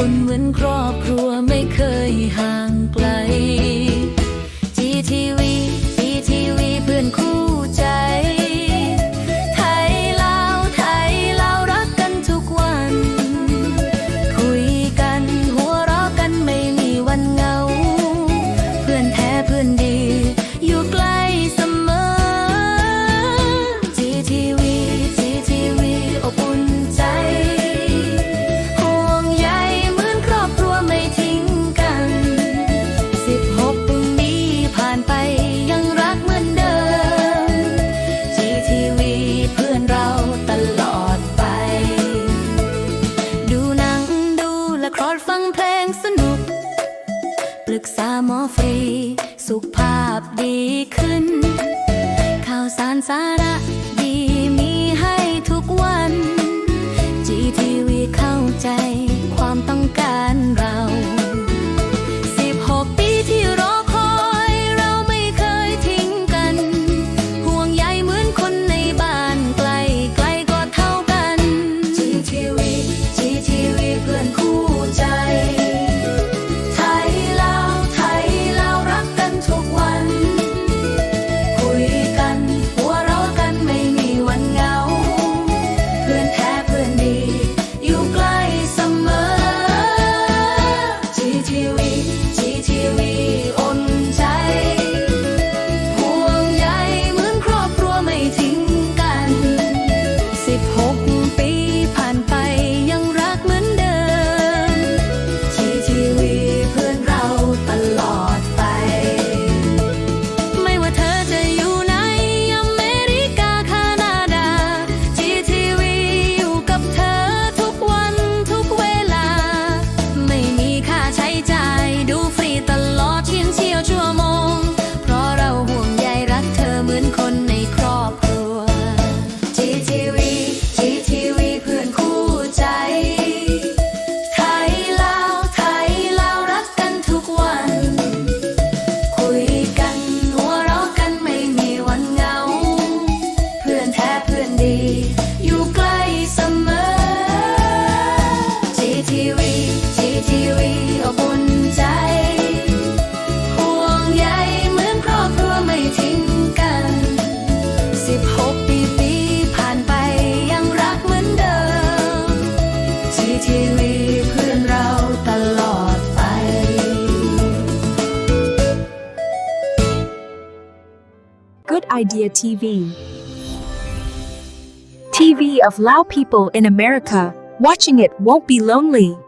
อนเหมือนครอบครัวไม่เคยห่างไกลจีทีว รอดฟังเพลงสนุก ปรึกษาหมอฟรี สุขภาพดีขึ้น ข่าวสารสาระ Idea TV. TV of Lao people in America. Watching it won't be lonely.